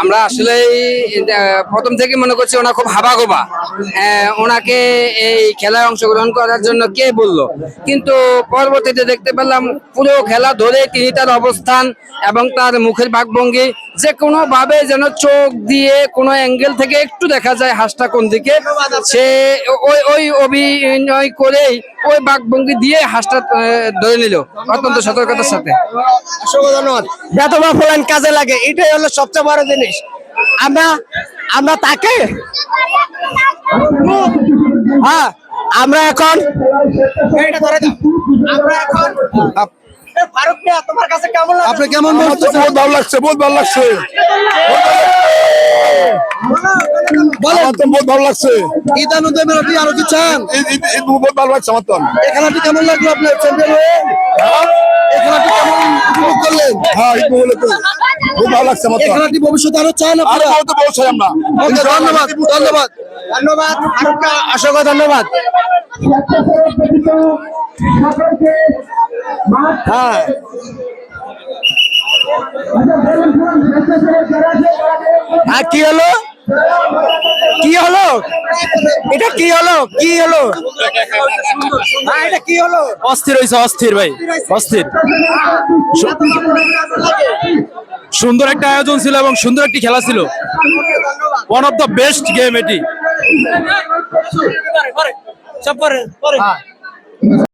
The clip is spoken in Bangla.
আমরা আসলে প্রথম থেকে মনে করছি ওনা খুব হাবাগোবা। আহ, ওনাকে এই খেলায় অংশগ্রহণ করার জন্য কে বলল? কিন্তু পরবর্তীতে দেখতে পেলাম পুরো খেলা ধরে তিনি তার অবস্থান এবং তার মুখের ভাগভঙ্গি যে কোনো ভাবে যেন চোখ দিয়ে কোনো অ্যাঙ্গেল থেকে একটু দেখা যায় হাসটা কোন দিকে সে ওই ওই অভিনয় করেই ওই বাঘভঙ্গি দিয়ে হাসটা ধরে নিল অত্যন্ত সতর্কতার সাথে। ধন্যবাদ। কাজে লাগে এটাই হলো সবচেয়ে বড় জিনিস। আমরা আমরা তাকে হ্যাঁ আমরা এখন এইটা ধরে দাও। আমরা এখন ফারুক মিয়া তোমার কাছে কেমন লাগে আপনি কেমন বহুত ভালো লাগছে বহুত ভালো লাগছে। আমার তো বহুত ভালো লাগছে। ঈদ আনন্দে আরও কি চান। ঈদ বহুত ভালো লাগছে আমার তো। এই খেলাটি কেমন লাগল আপনার চ্যাম্পিয়ন হয়ে এই খেলাটি কেমন উপভোগ করলেন হ্যাঁ ঈদ বহুত ভালো লাগছে আমার খেলাটি ভবিষ্যতে আরও চান আরও বহুত বলছি আমরা। ধন্যবাদ ধন্যবাদ ধন্যবাদ। ফারুক মিয়া, ধন্যবাদ। হ্যাঁ। হ্যাঁ কি হলো? কি হলো? এটা কি হলো? কি হলো? হ্যাঁ এটা কি হলো? অস্থির হয়েছে অস্থির ভাই অস্থির। সুন্দর একটা আয়োজন ছিল এবং সুন্দর একটি খেলা ছিল। One of the best game এটি।